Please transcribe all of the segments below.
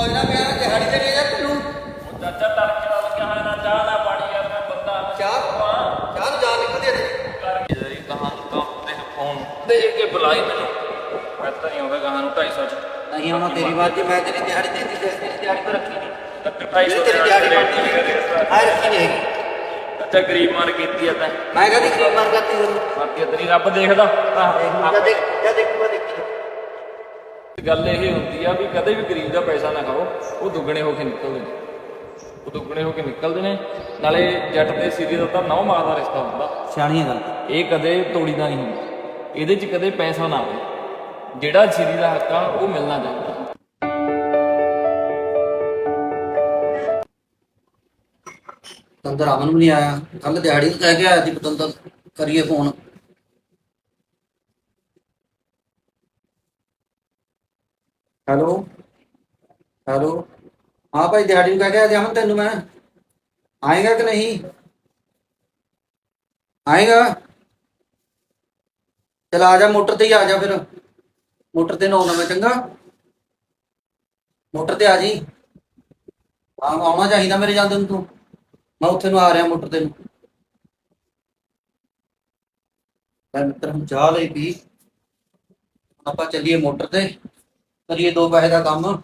ਮੌਜ ਨਾਲ ਪਿਆ ਦਿਹਾੜੀ ਤੇ ਨਹੀਂ ਜਾ ਤੈਨੂੰ। ਚਾਚਾ ਤੜਕੇ ਲੱਗਿਆ ਹੋਇਆ ਨਾ ਚਾਹ ਨਾ ਪਾਣੀ ਯਾਰ ਮੈਂ ਬੰਦਾ। ਚਾਹ? ਚਾਹ ਨੂੰ ਜਾਨ ਨਿਕਲਦੀ ਹੈ ਤੇਰੀ ਕਰ ਜਰੀ ਕਹਾਂ ਕੰਮ ਤੇ ਫੋਨ ਦੇ ਕੇ ਬੁਲਾਈ ਮੈਨੂੰ। ਮੈਂ ਤਾਂ ਨਹੀਂ ਆਉਂਦਾ ਕਹਾਂ ਨੂੰ 250 ਚ। ਨਹੀਂ ਆਉਣਾ ਤੇਰੀ ਬਾਤ ਜੀ ਮੈਂ ਤੇਰੀ ਦਿਹਾੜੀ ਦੇ ਦਿੱਤੀ ਤੇਰੀ ਦਿਹਾੜੀ ਪਰ ਰੱਖੀ ਨਹੀਂ। ਤੱਕ 250 ਤੇਰੀ ਦਿਹਾੜੀ ਬਣਦੀ ਆ ਰੱਖੀ ਨਹੀਂ ਅੱਛਾ ਗਰੀਬ ਮਾਰ ਕੀਤੀ ਆ ਤੈਂ। ਮੈਂ ਕਹਦੀ ਕੀ ਮਰ ਕਰਤੀ ਬਾਕੀ ਤੇਰੀ ਰੱਬ ਦੇਖਦਾ। ਆਹ, ਜਦ ਦੇਖ ਜਦ ਦੇਖੀ। ਗੱਲ ਇਹ ਹੁੰਦੀ ਆ ਵੀ ਕਦੇ ਵੀ ਗਰੀਬ ਦਾ ਪੈਸਾ ਨਾ ਖਾਓ ਉਹ ਦੁੱਗਣੇ ਹੋ ਕੇ ਨਿਕਲਦੇ ਨੇ। ਉਹ ਦੁੱਗਣੇ ਹੋ ਕੇ ਨਿਕਲਦੇ ਨੇ ਨਾਲੇ ਜੱਟ ਦੇ ਸਿਰੇ ਦਾ ਤਾਂ ਨੌ ਮਾਂ ਦਾ ਰਿਸ਼ਤਾ ਹੁੰਦਾ। ਸਿਆਣੀਆਂ ਗੱਲ। ਇਹ ਕਦੇ ਤੋੜੀਦਾ ਨਹੀਂ ਹੁੰਦਾ। ਇਹਦੇ 'ਚ ਕਦੇ ਪੈਸਾ ਨਾ ਆਵੇ। ਜਿਹੜਾ ਸਿਰੀ ਦਾ ਹੱਕ ਆ ਉਹ ਮਿਲਣਾ ਚਾਹੀਦਾ। ਤੰਦਰ ਅਮਨ ਵੀ ਨਹੀਂ ਆਇਆ। ਕੱਲ ਦਿਹਾੜੀ ਨੂੰ ਕਹਿ ਆਇਆ ਸੀ ਪਤੰਦਰ ਕਰੀਏ ਫੋਨ ਹੈਲੋ ਹੈਲੋ ਹਾਂ ਭਾਈ ਦਿਹਾੜੀ ਨੂੰ ਕਹਿ ਕੇ ਆਇਆ ਤੈਨੂੰ ਮੈਂ ਆਏਗਾ ਕਿ ਨਹੀਂ? ਆਏਗਾ? ਚਲ ਆ ਜਾ ਮੋਟਰ ਤੇ ਹੀ ਆ ਜਾ ਫਿਰ। ਮੋਟਰ ਤੇ ਨਾ ਆਉਣਾ ਮੈਂ ਚੰਗਾ। ਮੋਟਰ ਤੇ ਆ ਜੀ। ਹਾਂ ਆਉਣਾ ਚਾਹੀਦਾ ਮੇਰੇ ਜਾਂਦੇ ਨੂੰ ਤੂੰ। ਮੈਂ ਉੱਥੇ ਨੂੰ ਆ ਰਿਹਾ ਮੋਟਰ ਤੇ ਨੂੰ। ਮੈਂ ਮਿੱਤਰ ਹਮ ਚਾਹ ਲਈ ਪੀ। ਆਪਾਂ ਚੱਲੀਏ ਮੋਟਰ ਤੇ। ਕਰੀਏ ਦੋ ਪੈਸੇ ਦਾ ਕੰਮ।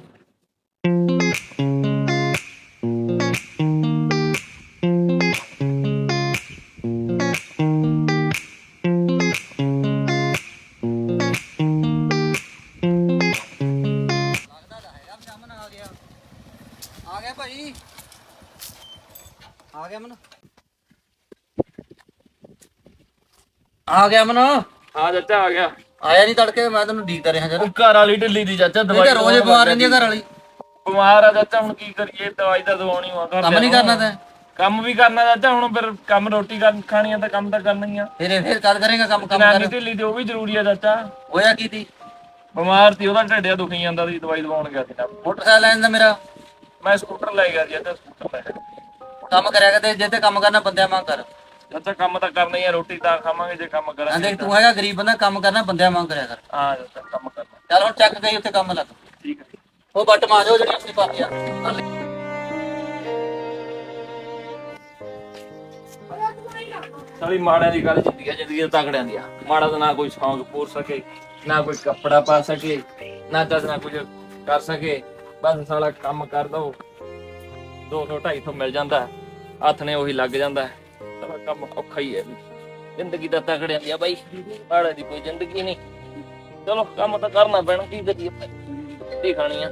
ਆ ਗਿਆ ਮਨ। ਹਾਂ ਚਾਚਾ ਆ ਗਿਆ। ਆਇਆ ਨਹੀਂ ਤੜਕੇ ਮੈਂ ਤੈਨੂੰ ਡੀਕਦਾ ਰਿਹਾ ਜਦ। ਘਰ ਵਾਲੀ ਢਿੱਲੀ ਦੀ ਚਾਚਾ ਇਹ ਦਵਾਈ ਤਾਂ ਰੋਜ਼ ਬਿਮਾਰ ਰਹਿੰਦੀ ਆ ਘਰ ਵਾਲੀ। ਬਿਮਾਰ ਆ ਚਾਚਾ ਹੁਣ ਕੀ ਕਰੀਏ ਦਵਾਈ ਤਾਂ ਦਵਾਉਣੀ ਆ ਘਰ ਕੰਮ ਨਹੀਂ ਕਰਨਾ ਤੈਂ। ਕੰਮ ਵੀ ਕਰਨਾ ਚਾਚਾ ਹੁਣ ਫਿਰ ਕੰਮ ਰੋਟੀ ਖਾਣੀ ਆ ਤਾਂ ਕੰਮ ਤਾਂ ਕਰਨਾ ਹੀ ਆ ਫਿਰ ਫਿਰ ਕਰ ਕਰੇਗਾ ਕੰਮ ਕੰਮ ਕਰ। ਢਿੱਲੀ ਤੇ ਉਹ ਵੀ ਜ਼ਰੂਰੀ ਆ ਚਾਚਾ। ਹੋਇਆ ਕੀ ਤੀ ਬਿਮਾਰ ਸੀ ਉਹਦਾ ਢਿੱਡਿਆ ਦੁਖੀ ਜਾਂਦਾ ਸੀ ਦਵਾਈ ਦਵਾਉਣ ਗਿਆ ਸੀ ਨਾ ਮੋਟਰਸਾਈਕਲ ਲੈਣ ਦਾ ਮੇਰਾ। ਮੈਂ ਸਕੂਟਰ ਲੈ ਗਿਆ ਜੀ ਤੇ ਸਕੂਟਰ ਲੈ ਗਿਆ। ਕੰਮ ਕਰਿਆ ਕਰ ਤੇ ਜੇ ਤੇ ਕੰਮ ਕਰਨਾ ਬੰਦਿਆਂ ਵਾਂਗ ਕਰ। ਚਾਚਾ ਕੰਮ ਤਾਂ ਕਰਨਾ ਹੀ ਆ ਰੋਟੀ ਤਾਂ ਖਾਵਾਂਗੇ ਜੇ ਕੰਮ ਆਂ ਕਰਾਂਗੇ ਦੇਖ ਤੂੰ। ਹੈਗਾ ਗਰੀਬ ਬੰਦਾ ਕੰਮ ਕਰਨਾ ਬੰਦਿਆਂ ਵਾਂਗ ਕਰਿਆ ਕਰ। ਹਾਂ ਚਾਚਾ ਕੰਮ ਕਰਨਾ। ਚੱਲ ਹੁਣ ਚੱਕ ਗਈ ਉੱਥੇ ਕੰਮ ਲੱਗ। ਠੀਕ ਹੈ ਉਹ ਬੱਟ ਮਾਰ ਜਿਹੜੀ ਆਪਣੀ ਪਾਤੀ ਆ। ਸਾਲੀ ਮਾੜਿਆਂ ਦੀ ਗੱਲ ਜ਼ਿੰਦਗੀ ਆ ਜ਼ਿੰਦਗੀ ਤਾਂ ਤਗੜਿਆਂ ਦੀ ਆ। ਮਾੜਾ ਤਾਂ ਨਾ ਕੋਈ ਸ਼ੌਂਕ ਪੂਰ ਸਕੇ ਨਾ ਕੋਈ ਕੱਪੜਾ ਪਾ ਸਕੇ ਨਾ ਤਾਂ ਨਾ ਕੁਝ ਕਰ ਸਕੇ। ਬਸ ਸਾਲਾ ਕੰਮ ਕਰ ਦੋ। 200 250 ਮਿਲ ਜਾਂਦਾ। ਹੱਥ ਨੇ ਉਹੀ ਲੱਗ ਜਾਂਦਾ। ਹੈ। ਸਾਲਾ ਕੰਮ ਔਖਾ ਹੀ ਹੈ ਜ਼ਿੰਦਗੀ ਤਾਂ ਤਗੜਿਆਂ ਦੀ ਆ ਬਾਈ ਮਾੜੇ ਦੀ ਕੋਈ ਜ਼ਿੰਦਗੀ ਨਹੀਂ ਚਲੋ ਕੰਮ ਤਾਂ ਕਰਨਾ ਪੈਣਾ ਕੀ ਕਰੀਏ ਰੋਟੀ ਖਾਣੀ ਆ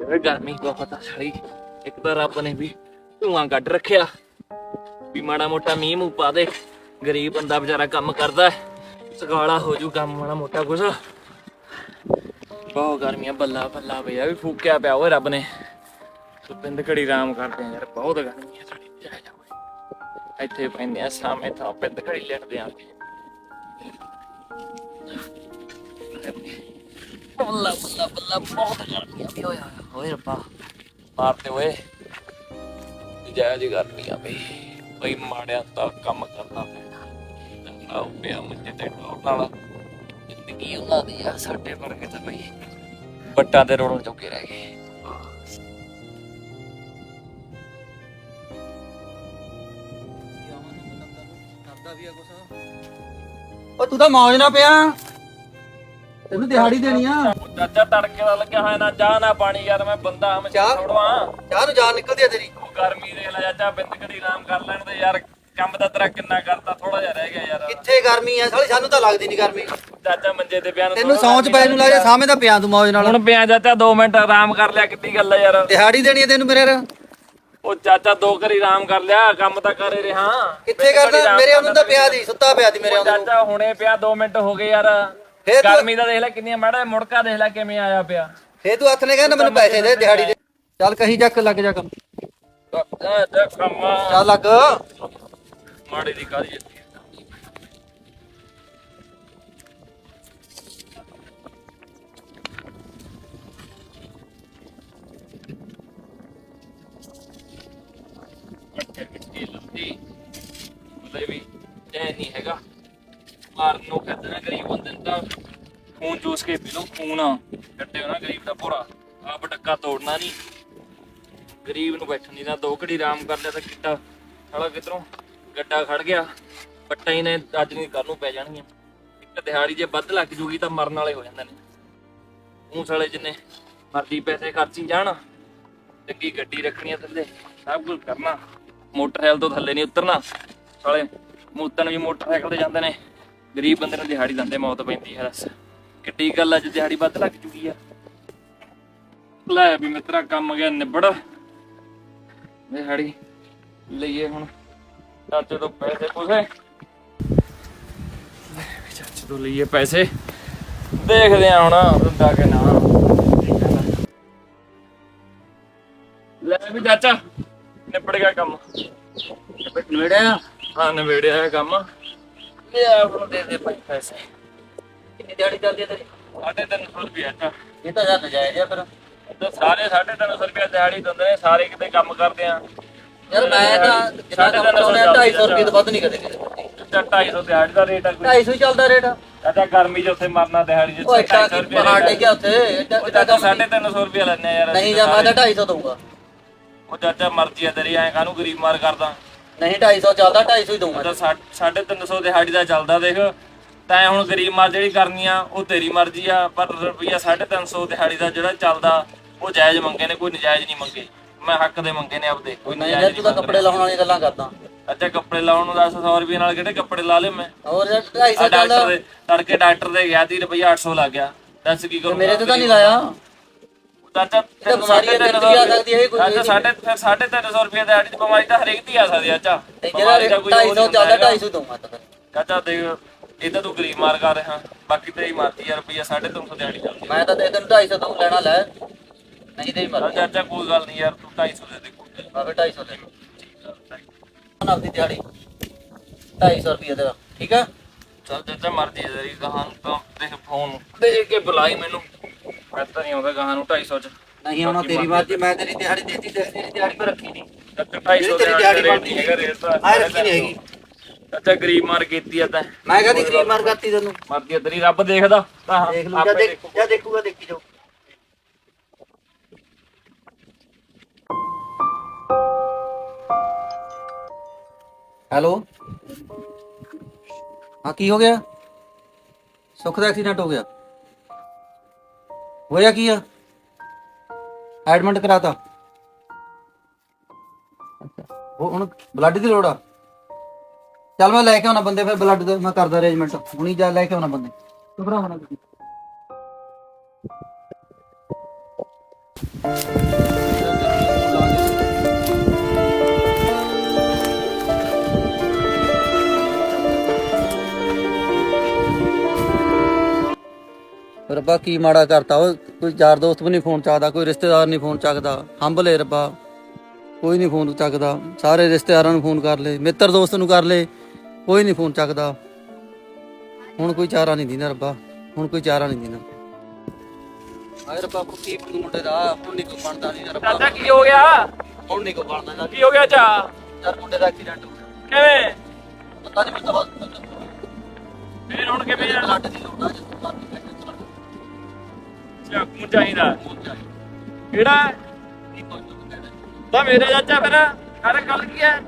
ਇਹ ਗਰਮੀ ਬਹੁਤ ਆ ਸਾਲੀ ਇੱਕ ਤਾਂ ਰੱਬ ਨੇ ਵੀ ਧੂਆਂ ਕੱਢ ਰੱਖਿਆ ਵੀ ਮਾੜਾ ਮੋਟਾ ਮੀਂਹ ਮੂੰਹ ਪਾ ਦੇ ਗਰੀਬ ਬੰਦਾ ਵਿਚਾਰਾ ਕੰਮ ਕਰਦਾ ਹੈ। ਸਗਾਲਾ ਹੋ ਜੂ ਕੰਮ ਮਾੜਾ ਮੋਟਾ ਕੁਛ ਬਹੁਤ ਗਰਮੀਆਂ, ਬੱਲਾ ਬੱਲਾ ਪਿਆ ਵੀ ਫੂਕਿਆ ਪਿਆ, ਓਏ ਰੱਬ ਨੇ। ਸੁਪਿੰਦ ਘੜੀ ਆਰਾਮ ਕਰਦੇ ਆ ਯਾਰ, ਬਹੁਤ ਗਰਮੀ ਆ ਸਾਡੀ ਜਾ ਜਾ ਓਏ। ਇੱਥੇ ਪੈਂਦੇ ਆ, ਸਾਹਮਣੇ ਤਾਂ ਪਿੰਡ ਘੜੀ ਲੈਟਦੇ ਆ ਬੱਲਾ ਬੱਲਾ ਬੱਲਾ, ਬਹੁਤ ਗਰਮੀ ਆ ਵੀ, ਓਏ ਓਏ ਰੱਬਾ। ਮਾਰਤੇ ਓਏ। ਜੈ ਜੀ ਗਰਮੀ ਆ ਬਈ ਬਈ ਮਾੜਿਆਂ ਤਾਂ ਕੰਮ ਕਰਨਾ ਪੈਣਾ। ਆਉ ਪਿਆ ਮੁੰਡੇ ਤੇ ਟੋਪ ਨਾਲ ਜ਼ਿੰਦਗੀ ਉਹਨਾਂ ਦੀ ਆ ਸਾਡੇ ਵਰਗੇ ਤਾਂ ਬਈ ਬੱਟਾਂ ਤੇ ਰੋਣ ਚੁੱਕੇ ਰਹਿ ਗਏ। ਉਹ ਤੂੰ ਤਾਂ ਮੌਜ ਨਾ ਪਿਆ। ਤੈਨੂੰ ਦਿਹਾੜੀ ਦੇਣੀ ਆ। ਚਾਚਾ ਤੜਕੇ ਦਾ ਲੱਗਿਆ ਹੋਇਆ ਨਾ ਚਾਹ ਨਾ ਪਾਣੀ ਯਾਰ ਮੈਂ ਬੰਦਾ ਮੈਂ ਚਾਹ? ਛੋੜਵਾ ਚਾਹ ਨੂੰ ਜਾਨ ਨਿਕਲਦੀ ਆ ਤੇਰੀ। ਉਹ ਗਰਮੀ ਦੇ ਲੈ ਚਾਚਾ ਬਿੰਦ ਘੜੀ ਆਰਾਮ ਕਰ ਲੈਣ ਦੇ ਯਾਰ ਕੰਮ ਤਾਂ ਤੇਰਾ ਕਿੰਨਾ ਕਰਤਾ ਥੋੜਾ ਜਿਹਾ ਰਹਿ ਗਿਆ ਯਾਰ। ਗਰਮੀ ਆ ਸਾਲੀ ਸਾਨੂੰ ਤਾਂ ਲੱਗਦੀ ਨਹੀਂ ਗਰਮੀ। ਚਾਚਾ ਮੰਜੇ ਤੇ ਪਿਆ ਨੂੰ ਤੈਨੂੰ ਸੌਂਚ ਪੈ ਨੂੰ ਲੱਗਿਆ। ਸਾਹਮਣੇ ਤਾਂ ਪਿਆ ਤੂੰ ਮੌਜ ਨਾਲ। ਹੁਣ ਪਿਆ ਚਾਚਾ 2 ਮਿੰਟ ਆਰਾਮ ਕਰ ਲਿਆ ਕਿੱਡੀ ਗੱਲ ਆ ਯਾਰ। ਦਿਹਾੜੀ ਦੇਣੀ ਆ ਤੈਨੂੰ ਮੇਰੇ ਯਾਰ। ਉਹ ਚਾਚਾ ਦੋ ਕਰੀ ਆਰਾਮ ਕਰ ਲਿਆ ਕੰਮ ਤਾਂ ਕਰੇ ਰਿਹਾ। ਕਿੱਥੇ ਕਰਦਾ? ਮੇਰੇ ਉਹਨੂੰ ਤਾਂ ਪਿਆ ਦੀ ਸੁੱਤਾ ਪਿਆ ਦੀ ਮੇਰੇ ਉਹ ਉਹਨੂੰ। ਚਾਚਾ ਹੁਣੇ ਪਿਆ 2 ਮਿੰਟ ਹੋ ਗਏ ਯਾਰ। ਫੇਰ ਤੂੰ- ਗਰਮੀ ਦਾ ਦੇਖ ਲੈ ਕਿੰਨੀਆਂ ਮਾੜਾ ਜਿਹਾ ਮੁੜਕਾ ਦੇਖ ਲੈ ਕਿਵੇਂ ਆਇਆ ਪਿਆ। ਫੇ ਤੂੰ ਹੱਥ ਨੇ ਕਹਿੰਦਾ ਮੈਨੂੰ ਪੈਸੇ ਦੇ ਦਿਹਾੜੀ ਦੇ। ਚੱਲ ਕਹੀਂ ਚੱਕ ਲੱਗ ਜਾ ਕੰਮ। ਚੱਲ ਲੱਗ। ਮਾੜੇ ਦੀ ਕਾਹਦੀ ਉਹਦੇ ਵੀ ਇਹ ਨਹੀਂ ਹੈਗਾ। ਮਾਰਨ ਨੂੰ ਕਹਿੰਦੇ ਨੇ ਗਰੀਬ ਬੰਦੇ ਨੂੰ ਤਾਂ ਖੂਨ ਚੂਸ ਕੇ ਪੀ ਲਓ, ਖੂਨ ਕੱਟੇ ਨਾ ਗਰੀਬ ਦਾ ਭੋਰਾ। ਆਪ ਡੱਕਾ ਤੋੜਨਾ ਨਹੀਂ। ਗਰੀਬ ਨੂੰ ਬੈਠਣ ਨਹੀਂ ਨਾ ਦੋ ਘੜੀ ਆਰਾਮ ਕਰ ਲਿਆ ਤਾਂ ਕਿੱਟਾ ਸਾਲਾ ਕਿਧਰੋਂ ਗੱਡਾ ਖੜ ਗਿਆ। ਪੱਟਾ ਹੀ ਨੇ, ਅੱਜ ਨਹੀਂ ਕੱਲ ਨੂੰ ਪੈ ਜਾਣਗੀਆਂ। ਇੱਕ ਦਿਹਾੜੀ ਜੇ ਵੱਧ ਲੱਗ ਜੂਗੀ ਤਾਂ ਮਰਨ ਵਾਲੇ ਹੋ ਜਾਂਦੇ ਨੇ। ਉਹ ਸਾਲੇ ਜਿੰਨੇ ਮਰਜ਼ੀ ਪੈਸੇ ਖਰਚੀ ਜਾਣ, ਚੰਗੀ ਗੱਡੀ ਰੱਖਣੀ ਥੱਲੇ, ਸਭ ਕੁਝ ਕਰਨਾ। ਮੋਟਰਸਾਈਕਲ ਤੋਂ ਥੱਲੇ ਨਹੀਂ ਉਤਰਨਾ। ਸਾਲੇ ਮੂਤਨ ਵੀ ਮੋਟਰਸਾਈਕਲ ਤੇ ਜਾਂਦੇ ਨੇ। ਗਰੀਬ ਬੰਦੇ ਨੂੰ ਦਿਹਾੜੀ ਦਿੰਦੇ, ਮੌਤ ਪੈਂਦੀ ਹੈ, ਦੱਸ। ਕਿੱਡੀ ਗੱਲ ਅੱਜ ਦਿਹਾੜੀ ਵੱਧ ਲੱਗ ਚੁੱਕੀ ਆ। ਲੈ ਵੀ ਮਿੱਤਰਾ ਕੰਮ ਗਿਆ ਨਿਬੜ। ਦਿਹਾੜੀ ਲਈਏ ਹੁਣ। ਚਾਚੇ ਤੋਂ ਪੈਸੇ ਪੂਸੇ। ਚਾਚੇ ਤੋਂ ਲਈਏ ਪੈਸੇ। ਦੇਖਦੇ ਆ ਹੁਣ ਦਿੰਦਾ ਕਿ ਨਾ। ਲੈ ਵੀ ਚਾਚਾ। ਨਿਬੜ ਗਿਆ ਕੰਮ। ਨੇੜਿਆ ਹਾਂ ਨਵੇੜਿਆ ਹੈ ਕੰਮ। ਲੈ ਆਪਣ ਦੇ ਦੇ ਭਾਈ ਪੈਸੇ। ਕਿੰਨੀ ਦਿਹਾੜੀ ਚੱਲਦੀ ਹੈ ਤੇਰੀ? ਸਾਢੇ ਤਿੰਨ ਸੌ ਰੁਪਇਆ ਚਾ ਇਹ ਤਾਂ ਯਾਰ ਨਜਾਇਜ਼ ਆ ਫਿਰ। ਤੇ ਸਾਰੇ ਸਾਢੇ ਤਿੰਨ ਸੌ ਰੁਪਇਆ ਦਿਹਾੜੀ ਦਿੰਦੇ ਨੇ ਸਾਰੇ ਕਿਤੇ ਕੰਮ ਕਰਦੇ ਆ। ਯਾਰ ਮੈਂ ਤਾਂ ਜਿੰਨਾ ਕੰਮ ਕਰਾਉਣਾ 250 ਰੁਪਏ ਤੋਂ ਵੱਧ ਨਹੀਂ ਕਦੇ ਕਦੇ ਤੇ 250 ਦਿਹਾੜੀ ਦਾ ਰੇਟ ਆ ਕੋਈ? 250 ਹੀ ਚੱਲਦਾ ਰੇਟ। ਚਾਚਾ ਗਰਮੀ 'ਚ ਉੱਥੇ ਮਰਨਾ ਦਿਹਾੜੀ 'ਚ ਉਹ ਇੱਟਾ 250 ਕੀ ਰੁਪਇਆ ਪਹਾੜ ਡੇਗਿਆ ਉੱਥੇ ਲੈਣੇ ਯਾਰ ਨਹੀਂ ਜਾਂ ਮੈਂ। ਤਾਂ 250 ਦਊਂਗਾ। ਉਹ ਚਾਚਾ ਮਰਜ਼ੀ ਆ ਤੇਰੀ ਐਂ ਕਾਹਨੂੰ ਗਰੀਬ ਮਾਰ ਕਰਦਾ? ਨਹੀਂ 250 ਚੱਲਦਾ 250 ਹੀ ਦਊਂਗਾ। ਤਾਂ ਸਾ- ਸਾਢੇ ਤਿੰਨ ਸੌ ਦਿਹਾੜੀ ਦਾ ਚੱਲਦਾ ਦੇਖ। ਤੈਂ ਹੁਣ ਗਰੀਬ ਮਾਰ ਜਿਹੜੀ ਕਰਨੀ ਆ ਉਹ ਤੇਰੀ ਮਰਜ਼ੀ ਆ ਪਰ ਰੁਪਈਆ 350 ਦਿਹਾੜੀ ਦਾ ਜਿਹੜਾ ਚੱਲਦਾ ਉਹ ਜਾਇਜ਼ ਮੰਗੇ ਨੇ ਕੋਈ ਨਜਾਇਜ਼ ਨਹੀਂ ਮੰਗੇ। ਮੈਂ ਹੱਕ ਦੇ ਮੰਗੇ ਨੇ ਆਪਦੇ ਕੋਈ ਨਹੀਂ ਯਾਰ ਤੂੰ ਤਾਂ ਕੱਪੜੇ ਲਾਉਣ ਵਾਲੀਆਂ ਗੱਲਾਂ ਕਰਦਾ। ਅੱਛਾ ਕੱਪੜੇ ਲਾਉਣ ਨੂੰ 100 ਰੁਪਏ ਨਾਲ ਕਿਹੜੇ ਕੱਪੜੇ ਲਾ ਲਏ ਮੈਂ? ਹੋਰ ਯਾਰ ਆ 250 ਡਾਕਟਰ ਚੱਲਦਾ ਤੜਕੇ ਡਾਕਟਰ ਦੇ ਗਿਆ ਤੀ ਰੁਪਈਆ 800 ਲੱਗ ਗਿਆ। ਦੱਸ ਕੀ ਕਰੂੰ ਮੇਰੇ ਤੇ ਤਾਂ ਨਹੀਂ ਲਾਇਆ। ਚਾਚਾ ਤਾਂ ਬਿਮਾਰੀ ਆ, ਤੇ ਵੀ ਆ ਸਕਦੀ ਹੈ, ਇਹ ਕੋਈ ਚਾਚਾ ਸਾਢੇ ਫਿਰ ਸਾਢੇ ਤਿੰਨ ਸੌ ਰੁਪਏ ਦਿਹਾੜੀ ਦੀ ਬਿਮਾਰੀ ਤਾਂ ਹਰੇਕ ਦੀ ਆ ਸਕਦੀ ਆ ਚਾਚਾ ਤੇ ਜਿਹੜਾ ਬਿਮਾਰੀ ਦਾ ਕੋਈ ਉਹ 250 ਨਹੀਂ ਚੱਲਦਾ ਹੈਗਾ। 250 ਦਊਂਗਾ ਤਾਂ ਫਿਰ। ਚਾਚਾ ਦੇਖ ਇਹ ਤਾਂ ਤੂੰ ਗਰੀਬ ਮਾਰ ਕਰ ਰਿਹਾ ਬਾਕੀ ਤੇਰੀ ਮਰਜ਼ੀ ਆ ਰੁਪਈਆ 350 ਦਿਹਾੜੀ ਚੱਲਦੀ ਮੈਂ ਤਾਂ ਦੇ ਤੈਨੂੰ 250 ਦਊਂ ਲੈਣਾ ਲੈ। ਨਹੀਂ ਤੇ ਆ। ਮਰ ਚਾਚਾ ਕੋਈ ਗੱਲ ਨਹੀਂ ਯਾਰ ਤੂੰ 250 ਦੇ ਦੇ। ਕੋਈ ਗੱਲ ਫਿਰ 250 ਦੇ ਨਹੀਂ। ਨਾਲ ਦੀ ਦਿਹਾੜੀ। 250 ਰੁਪਏ ਤੇਰਾ ਠੀਕ ਆ? ਚੱਲ ਚਾਚਾ ਮਰਜ਼ੀ ਹੈ ਤੇਰੀ ਨੂੰ ਤਾਂ ਦੇਖ ਫੋਨ ਦੇ ਕੇ ਬੁਲਾਈ ਮੈਨੂੰ। ਮੈਂ ਤਾਂ ਨਹੀਂ ਆਉਂਦਾ ਗਾਹਾਂ ਨੂੰ 250 ਚ। ਨਹੀਂ ਤੇਰੀ ਮੈਂ ਤੇਰੀ ਦਿਹਾੜੀ ਦੇਤੀ ਤੇ ਤੇਰੀ ਦਿਹਾੜੀ ਮੈਂ ਰੱਖੀ ਨਹੀਂ। ਚਾਚਾ 250 ਤੇਰੀ ਦਿਹਾੜੀ ਬਣਦੀ ਹੈਗਾ ਰੇਟ ਤਾਂ ਮੈਂ ਰੱਖੀ ਨਹੀਂ ਹੈਗੀ। ਚਾਚਾ ਗਰੀਬ ਮਾਰ ਕੀਤੀ ਆ ਤਾਂ। ਮੈਂ ਕਹਦੀ ਗਰੀਬ ਮਾਰ ਕਰਤੀ ਤੈਨੂੰ। ਮਰਜ਼ੀ ਆ ਤੇਰੀ ਰੱਬ ਦੇਖਦਾ ਤਾਂ ਹਾਂ, ਦੇਖ ਲੂ ਆਪੇ ਜਾਂ ਦੇਖ ਦੇਖੂ। ਜਾਂ ਦੇਖੂਗਾ ਦੇਖੀ ਜਾਓ ਹੈਲੋ? ਹਾਂ ਕੀ ਹੋ ਗਿਆ? ਸੁੱਖ ਦਾ ਐਕਸੀਡੈਂਟ ਹੋ ਗਿਆ। ਹੋਇਆ ਕੀ ਆ? ਐਡਮਿਟ ਕਰਾਤਾ। ਅੱਛਾ। ਉਹ ਹੁਣ ਬਲੱਡ ਦੀ ਲੋੜ ਆ। ਚੱਲ ਮੈਂ ਲੈ ਕੇ ਆਉਣਾ ਬੰਦੇ, ਫਿਰ ਬਲੱਡ ਦਾ ਮੈਂ ਕਰਦਾ ਅਰੇਂਜਮੈਂਟ ਹੁਣੀ ਜਾ ਲੈ ਕੇ ਆਉਣਾ ਬੰਦੇ। ਘਬਰਾਓ ਤੁਸੀਂ ਰੱਬਾ ਕੀ ਮਾੜਾ ਕਰਤਾ? ਉਹ ਕੋਈ ਯਾਰ ਦੋਸਤ ਵੀ ਨਹੀਂ ਫੋਨ ਚੱਕਦਾ ਕੋਈ ਰਿਸ਼ਤੇਦਾਰ ਨਹੀਂ ਫੋਨ ਚੱਕਦਾ। ਹੰਬਲੇ ਰੱਬਾ। ਕੋਈ ਨਹੀਂ ਫੋਨ ਚੱਕਦਾ। ਸਾਰੇ ਰਿਸ਼ਤੇਦਾਰਾਂ ਨੂੰ ਫੋਨ ਕਰ ਲਏ ਮਿੱਤਰ ਦੋਸਤ ਨੂੰ ਕਰ ਲਏ ਕੋਈ ਨਹੀਂ ਫੋਨ ਚੱਕਦਾ। ਹੁਣ ਕੋਈ ਚਾਰਾ ਨਹੀਂ ਦਿੰਦਾ ਰੱਬਾ ਹੁਣ ਕੋਈ ਚਾਰਾ ਨਹੀਂ ਦਿੰਦਾ। ਹਾਏ ਰੱਬਾ ਕੋ ਕੀ ਬਣੂ ਮੁੰਡੇ ਦਾ? ਹੁਣ ਨਹੀਂ ਕੋਈ ਬਣਦਾ ਨਹੀਂ ਰੱਬਾ। ਚਾਚਾ ਕੀ ਹੋ ਗਿਆ? ਹੁਣ ਨਹੀਂ ਕੋਈ ਬਣਦਾ ਇਹਦਾ। ਕੀ ਹੋ ਗਿਆ ਚਾ ਯਾਰ ਮੁੰਡੇ ਦਾ ਐਕਸੀਡੈਂਟ ਹੋ ਗਿਆ। ਕਿਵੇਂ? ਪਤਾ ਨਹੀਂ ਮੈਨੂੰ ਤਾਂ ਬਸ ਫੇਰ ਹੁਣ ਕਿਵੇਂ ਬਲੱਡ ਦੀ ਲੋੜ ਆ ਜੇ ਬਲੱਡ ਚਾਕੂ ਚਾਹੀਦਾ ਕਿਹੜਾ? ਤਾਂ ਮੇਰੇ ਚਾਚਾ ਫਿਰ ਕਰ ਗੱਲ ਕੀ ਹੈ?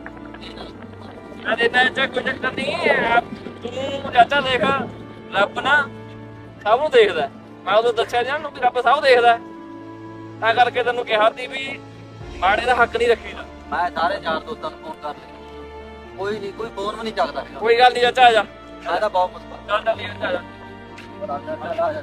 ਅਰੇ ਨਾ ਚਾਚਾ ਕੋਈ ਚੱਕਰ ਨਹੀਂ ਹੈ। ਤੂੰ ਚਾਚਾ ਦੇਖ ਰੱਬ ਨਾ ਸਭ ਨੂੰ ਦੇਖਦਾ ਹੈ। ਮੈਂ ਉਦੋਂ ਦੱਸਿਆ ਜਾਨ ਨੂੰ ਵੀ ਰੱਬ ਸਭ ਦੇਖਦਾ ਹੈ। ਤਾਂ ਕਰਕੇ ਤੈਨੂੰ ਕਿਹਾ ਸੀ ਵੀ ਮਾੜੇ ਦਾ ਹੱਕ ਨਹੀਂ ਰੱਖੀਦਾ। ਮੈਂ ਸਾਰੇ ਯਾਰ ਦੋਸਤਾਂ ਨੂੰ ਫੋਨ ਕਰ ਲਿਆ। ਕੋਈ ਨਹੀਂ ਕੋਈ ਫੋਨ ਵੀ ਨਹੀਂ ਚੱਕਦਾ ਹੈਗਾ। ਕੋਈ ਗੱਲ ਨਹੀਂ ਚਾਚਾ ਆ ਜਾ। ਮੈਂ ਤਾਂ ਬਹੁਤ ਮੁਸਕਰਾ ਚੱਲ ਚੱਲ ਯਾਰ, ਆ ਜਾ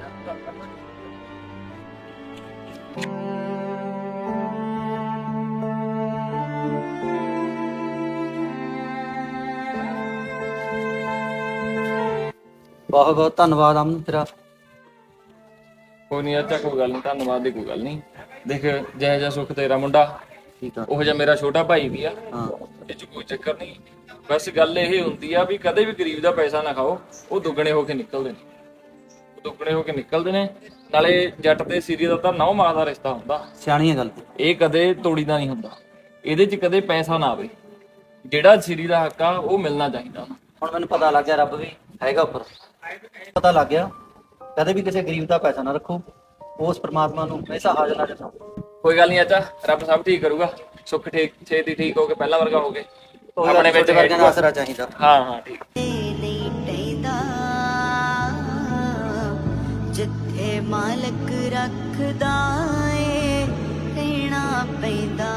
ਬਹੁਤ ਬਹੁਤ ਧੰਨਵਾਦ ਅਮਨ ਤੇਰਾ। ਕੋਈ ਨਹੀਂ ਚਾਚਾ ਕੋਈ ਗੱਲ ਨਹੀਂ ਧੰਨਵਾਦ ਦੀ ਕੋਈ ਗੱਲ ਨਹੀਂ। ਦੇਖ ਜਿਹੋ ਜਿਹਾ ਸੁੱਖ ਤੇਰਾ ਮੁੰਡਾ ਠੀਕ ਆ। ਉਹ ਜਿਹਾ ਮੇਰਾ ਛੋਟਾ ਭਾਈ ਵੀ ਆ ਹਾਂ। ਇਹ ਚ ਕੋਈ ਚੱਕਰ ਨਹੀਂ। ਬਸ ਗੱਲ ਇਹ ਹੁੰਦੀ ਆ ਵੀ ਕਦੇ ਵੀ ਗਰੀਬ ਦਾ ਪੈਸਾ ਨਾ ਖਾਓ ਉਹ ਦੁੱਗਣੇ ਹੋ ਕੇ ਨਿਕਲਦੇ ਨੇ। ਉਹ ਦੁੱਗਣੇ ਹੋ ਕੇ ਨਿਕਲਦੇ ਨੇ ਨਾਲੇ ਜੱਟ ਤੇ ਸੀਰੀ ਦਾ ਤਾਂ ਨੌ ਮਾਹ ਦਾ ਰਿਸ਼ਤਾ ਹੁੰਦਾ। ਸਿਆਣੀ ਹੈ ਗੱਲ ਇਹ ਕਦੇ ਤੋੜੀਦਾ ਨਹੀਂ ਹੁੰਦਾ। ਇਹਦੇ ਚ ਕਦੇ ਪੈਸਾ ਨਾ ਆਵੇ। ਜਿਹੜਾ ਸੀਰੀ ਦਾ ਹੱਕ ਆ ਉਹ ਮਿਲਣਾ ਚਾਹੀਦਾ। ਹੁਣ ਮੈਨੂੰ ਪਤਾ ਲੱਗ ਗਿਆ ਰੱਬ ਵੀ ਹੈਗਾ ਉੱਪਰ। ਪਤਾ ਲੱਗ ਗਿਆ। ਕਦੇ ਵੀ ਕਿਸੇ ਗਰੀਬ ਦਾ ਪੈਸਾ ਨਾ ਰੱਖੋ। ਉਸ ਪ੍ਰਮਾਤਮਾ ਨੂੰ ਹਮੇਸ਼ਾ ਹਾਜ਼ਰ ਨਾਜ਼ਰ ਸਮਝੋ ਕੋਈ ਗੱਲ ਨਹੀਂ ਅੱਛਾ ਰੱਬ ਸਭ ਠੀਕ ਕਰੂਗਾ। ਸੁੱਖ ਠੀਕ ਛੇਤੀ ਠੀਕ ਹੋ ਕੇ ਪਹਿਲਾਂ ਵਰਗਾ ਹੋ ਗਏ। ਆਪਣੇ ਵਿੱਚ ਵਰਗਿਆਂ ਦਾ। ਆਸਰਾ ਚਾਹੀਦਾ। ਹਾਂ ਹਾਂ ਠੀਕ। ਜਿੱਥੇ ਮਾਲਕ ਰੱਖਦਾ ਏ ਰਹਿਣਾ ਪੈਂਦਾ।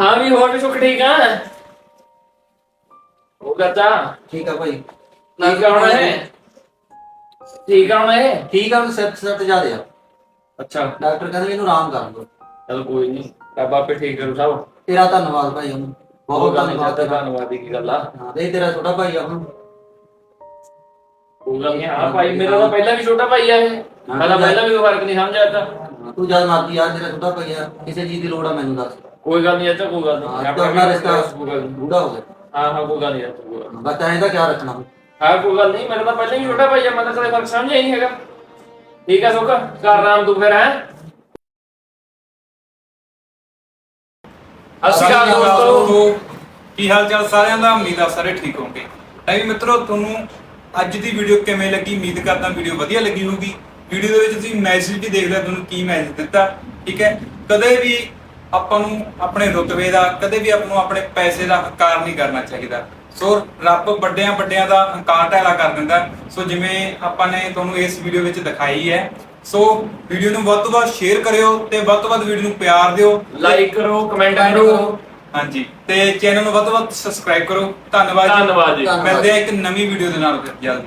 ਹਾਂ ਵੀ ਹੋਰ ਵੀ ਸੁੱਖ ਠੀਕ ਆ? ਉਹ ਕਰਤਾ। ਠੀਕ ਆ ਭਾਈ। ਠੀਕ ਆ ਹੁਣ ਇਹ? ਠੀਕ ਆ ਹੁਣ ਇਹ? ਠੀਕ ਆ ਸੈੱਟ ਸੈੱਟ ਜਾ ਦੇ ਆ। ਅੱਛਾ। ਡਾਕਟਰ ਕਹਿੰਦੇ ਇਹਨੂੰ ਆਰਾਮ ਕਰਨ ਦੋ ਚਲ ਕੋਈ ਨਹੀਂ ਰੱਬ ਆਪੇ ਠੀਕ ਕਰੂ ਸਭ। ਤੇਰਾ ਧੰਨਵਾਦ ਭਾਈ ਉਹਨੂੰ। ਬਹੁਤ ਬਹੁਤ ਧੰਨਵਾਦ ਧੰਨਵਾਦ ਦੀ ਗੱਲ ਆ? ਹਾਂ ਇਹ ਤੇਰਾ ਛੋਟਾ ਭਾਈ ਆ ਹੁਣ। ਕੋਈ ਗੱਲ ਹਾਂ ਭਾਈ ਮੇਰਾ ਤਾਂ ਪਹਿਲਾਂ ਵੀ ਛੋਟਾ ਭਾਈ ਆ ਇਹ। ਤਾਂ ਪਹਿਲਾਂ ਵੀ ਕੋਈ ਫ਼ਰਕ ਨਹੀਂ ਸਮਝਿਆ ਤਾਂ ਹਾਂ, ਤੂੰ ਜਦ ਮਰਜ਼ੀ ਆ ਤੇਰਾ ਛੋਟਾ ਭਾਈ ਆ। ਕਿਸੇ ਚੀਜ਼ ਦੀ ਲੋੜ ਆ ਮੈਨੂੰ ਦੱਸ। ਕੋਈ ਗੱਲ ਨਹੀਂ ਅੱਛਾ ਕੋਈ ਗੱਲ ਨਹੀਂ। ਹਾਂ ਤੂੰ ਆਪਣਾ ਰਿਸ਼ਤਾ ਕੋਈ ਗੱਲ ਨੀ। ਬੂੜਾ ਹੋ ਗਿਆ। ਹਾਂ ਹਾਂ ਕੋਈ ਗੱਲ ਨਹੀਂ ਅੱਛਾ ਕੋਈ ਗੱਲ ਨੀ। ਬਸ ਐਂ ਦਾ ਖਿਆਲ ਰੱਖਣਾ। ਹਾਂ ਕੋਈ ਗੱਲ ਨਹੀਂ ਮੇਰਾ ਤਾਂ ਪਹਿਲਾਂ ਵੀ ਛੋਟਾ ਭਾਈ ਆ ਮੈਂ ਤਾਂ ਕਦੇ ਫ਼ਰਕ ਸਮਝਿਆ ਹੀ ਨਹੀਂ ਹੈਗਾ। ਠੀਕ ਆ ਸੁੱਖ ਕਰ ਆਰਾਮ ਤੂੰ ਫਿਰ ਹੈ? ਅਸੀਂ ਕਾ ਦੋਸਤੋ। ਕੀ ਹਾਲ ਚਾਲ ਸਾਰਿਆਂ ਦਾ? ਉਮੀਦ ਆ ਸਾਰੇ ਠੀਕ ਹੋਣਗੇ। ਐ ਵੀ ਮਿੱਤਰੋ ਤੁਹਾਨੂੰ ਅੱਜ ਦੀ ਵੀਡੀਓ ਕਿਵੇਂ ਲੱਗੀ? ਉਮੀਦ ਕਰਦਾ ਵੀਡੀਓ ਵਧੀਆ ਲੱਗੀ ਹੋਊਗੀ। ਵੀਡੀਓ ਦੇ ਵਿੱਚ ਤੁਸੀਂ ਮੈਸੇਜ ਵੀ ਦੇਖ ਲਿਆ ਤੁਹਾਨੂੰ ਕੀ ਮੈਸੇਜ ਦਿੱਤਾ ਠੀਕ ਹੈ? ਕਦੇ ਵੀ ਆਪਾਂ ਨੂੰ ਆਪਣੇ ਰੁਤਬੇ ਦਾ ਕਦੇ ਵੀ ਆਪਾਂ ਨੂੰ ਆਪਣੇ ਪੈਸੇ ਦਾ ਹੰਕਾਰ ਨਹੀਂ ਕਰਨਾ ਚਾਹੀਦਾ। ਸੋ ਰੱਬ ਵੱਡਿਆਂ ਵੱਡਿਆਂ ਦਾ ਹੰਕਾਰ ਢਾਲਾ ਕਰ ਦਿੰਦਾ ਸੋ ਜਿਵੇਂ ਆਪਾਂ ਨੇ ਤੁਹਾਨੂੰ ਇਸ ਵੀਡੀਓ ਵਿੱਚ ਦਿਖਾਈ ਹੈ। ਸੋ ਵੀਡੀਓ ਨੂੰ ਵੱਧ ਤੋਂ ਵੱਧ ਸ਼ੇਅਰ ਕਰਿਓ ਤੇ ਵੱਧ ਤੋਂ ਵੱਧ ਵੀਡੀਓ ਨੂੰ ਪਿਆਰ ਦਿਓ। ਲਾਈਕ ਕਰੋ ਕਮੈਂਟ ਕਰੋ। ਹਾਂਜੀ। ਤੇ ਚੈਨਲ ਨੂੰ ਵੱਧ ਤੋਂ ਵੱਧ ਸਬਸਕ੍ਰਾਈਬ ਕਰੋ। ਧੰਨਵਾਦ ਜੀ। ਧੰਨਵਾਦ ਜੀ। ਧੰਨਵਾਦ। ਮਿਲਦੇ ਆ ਇੱਕ ਨਵੀਂ ਵੀਡੀਓ ਦੇ ਨਾਲ ਫਿਰ। ਜਲਦੀ।